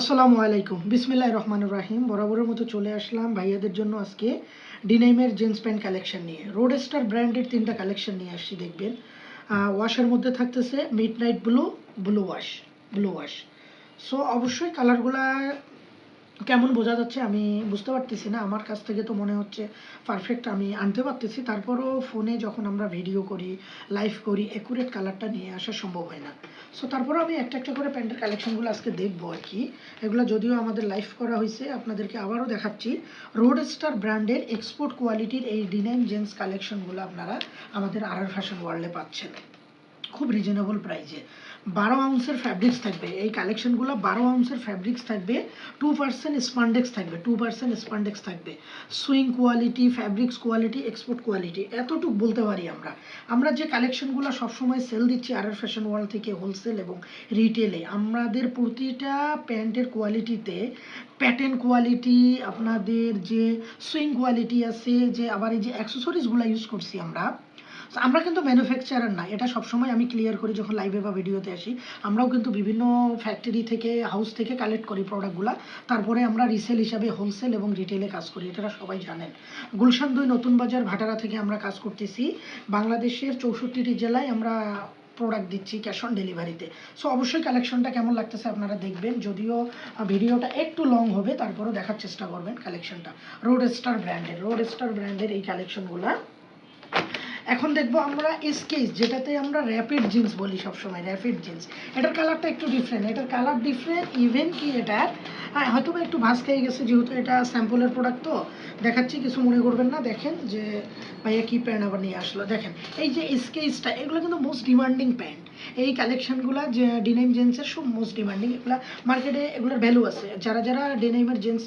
আসসালামু আলাইকুম। বিসমিল্লাহ রহমান রাহিম। বরাবরের মতো চলে আসলাম ভাইয়াদের জন্য আজকে ডিনাইমের জিন্স প্যান্ট কালেকশন নিয়ে। রোড স্টার ব্র্যান্ডের তিনটা কালেকশন নিয়ে আসছি, দেখবেন। ওয়াশের মধ্যে থাকতেছে midnight blue blue wash blue wash so অবশ্যই কালারগুলা কেমন বোঝা যাচ্ছে আমি বুঝতে পারতেছি না। আমার কাছ থেকে তো মনে হচ্ছে পারফেক্ট আমি আনতে পারতেছি। তারপরও ফোনে যখন আমরা ভিডিও করি লাইভ করি অ্যাকুরেট কালারটা নিয়ে আসা সম্ভব হয় না। সো তারপরও আমি একটা একটা করে প্যান্টের কালেকশনগুলো আজকে দেখব আর কি। এগুলো যদিও আমাদের লাইভ করা হয়েছে, আপনাদেরকে আবারও দেখাচ্ছি। রোড স্টার ব্র্যান্ডের এক্সপোর্ট কোয়ালিটির এই ডিনাইম জেন্স কালেকশনগুলো আপনারা আমাদের আর ফ্যাশন ওয়ার্ল্ডে পাচ্ছেন। খুব রিজনেবল প্রাইসে বারো আউন্সের ফ্যাব্রিক্স থাকবে, এই কালেকশনগুলো বারো আউন্সের ফ্যাব্রিক্স থাকবে টু পার্সেন্ট স্পান্ডেক্স থাকবে টু পার্সেন্ট স্পান্ডেক্স থাকবে। Sewing quality fabrics quality export quality এতটুকু বলতে পারি আমরা। আমরা যে কালেকশনগুলো সবসময় সেল দিচ্ছি আর আর ফ্যাশন ওয়ার্ল্ড থেকে হোলসেল এবং রিটেলে আমাদের প্রতিটা প্যান্টের কোয়ালিটিতে প্যাটার্ন কোয়ালিটি আপনাদের যে সুইং কোয়ালিটি আছে, যে আবার এই যে অ্যাক্সেসরিজগুলো ইউজ করছি আমরা আমরা কিন্তু ম্যানুফ্যাকচারার না। এটা সবসময় আমি ক্লিয়ার করি যখন লাইভে বা ভিডিওতে আসি। আমরাও কিন্তু বিভিন্ন ফ্যাক্টরি থেকে হাউস থেকে কালেক্ট করি প্রোডাক্টগুলো তারপরে আমরা রিসেল হিসাবে হোলসেল এবং রিটেলে কাজ করি। এটা সবাই জানেন। গুলশান দুই নতুন বাজার ভাটারা থেকে আমরা কাজ করতেছি। বাংলাদেশের চৌষট্টিটি জেলায় আমরা প্রোডাক্ট দিচ্ছি ক্যাশ অন ডেলিভারিতে সো অবশ্যই কালেকশনটা কেমন লাগতেছে আপনারা দেখবেন। যদিও ভিডিওটা একটু লং হবে, তারপরেও দেখার চেষ্টা করবেন কালেকশনটা রোড স্টার ব্র্যান্ডের রোড স্টার ব্র্যান্ডের এই কালেকশনগুলো এখন দেখব আমরা স্কেচ যেটাতে আমরা র্যাপিড জিন্স বলি সবসময় র্যাপিড জিন্স এটার কালারটা একটু ডিফারেন্ট এটার কালার ডিফারেন্ট ইভেন কি এটা? হ্যাঁ হয়তো বা একটু ভাস খেয়ে গেছে, যেহেতু এটা স্যাম্পলের প্রোডাক্ট তো। দেখাচ্ছি, কিছু মনে করবেন না, দেখেন যে ভাইয়া কী প্যান্ট আবার নিয়ে আসলো। দেখেন, এই যে স্কেচটা এগুলো কিন্তু মোস্ট ডিমান্ডিং প্যান্ট এই কালেকশনগুলো ডিনাইম জেন্সের সব মোস্ট ডিমান্ডিং এগুলো মার্কেটে এগুলোর ভ্যালু আছে। যারা যারা ডিনাইমের জেন্স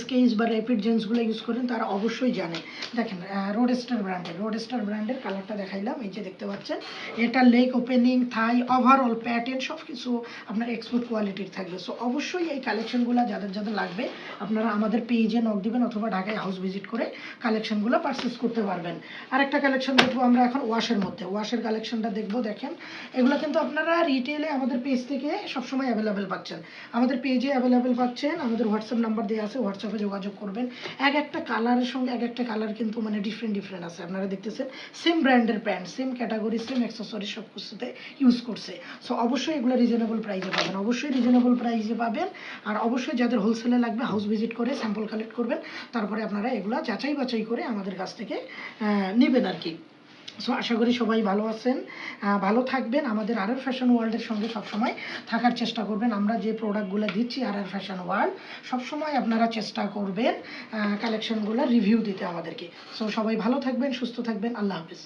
স্কেচ বা র্যাপিড জেন্সগুলো ইউজ করেন, তারা অবশ্যই জানে। দেখেন রোড ব্র্যান্ডের রোড ব্র্যান্ডের কালারটা দেখাইলাম, এই যে দেখতে পাচ্ছেন, এটা leg opening thigh overall pattern সব কিছু আপনার এক্সপোর্ট কোয়ালিটির থাকবে। সো অবশ্যই এই কালেকশনগুলো যাদের যাদের লাগবে, আপনারা আমাদের পেজে নক দিবেন অথবা ঢাকায় হাউস ভিজিট করে কালেকশনগুলো পারচেস করতে পারবেন। আরেকটা কালেকশন দেখব আমরা এখন ওয়াশের মধ্যে। ওয়াশের কালেকশনটা দেখব, দেখেন, এগুলো কিন্তু আপনারা রিটেলে আমাদের পেজ থেকে সবসময় অ্যাভেলেবেল পাচ্ছেন। আমাদের পেজে অ্যাভেলেবেল পাচ্ছেন, আমাদের হোয়াটসঅ্যাপ নাম্বার দেওয়া আছে হোয়াটসঅ্যাপে যোগাযোগ করবেন। এক একটা কালারের সঙ্গে, এক একটা কালার কিন্তু মানে ডিফারেন্ট ডিফারেন্ট আছে। আপনারা দেখতেছেন সেম ব্র্যান্ডের pant same category same accessory সব কিছুতে ইউজ করছে। সো অবশ্যই এগুলো রিজনেবল প্রাইসে পাবেন। অবশ্যই রিজনেবল প্রাইসে পাবেন। আর অবশ্যই যাদের হোলসেলে লাগবে হাউস ভিজিট করে স্যাম্পল কালেক্ট করবেন। তারপরে আপনারা এগুলো যাচাই বাছাই করে আমাদের কাছ থেকে নেবেন আর কি। সো আশা করি সবাই ভালো আছেন। ভালো থাকবেন। আমাদের আর ফ্যাশন ওয়ার্ল্ডের সঙ্গে সবসময় থাকার চেষ্টা করবেন। আমরা যে প্রোডাক্টগুলো দিচ্ছি আর ফ্যাশন ওয়ার্ল্ড সবসময় আপনারা চেষ্টা করবেন কালেকশনগুলো রিভিউ দিতে আমাদেরকে। সো সবাই ভালো থাকবেন, সুস্থ থাকবেন। আল্লাহ হাফিজ।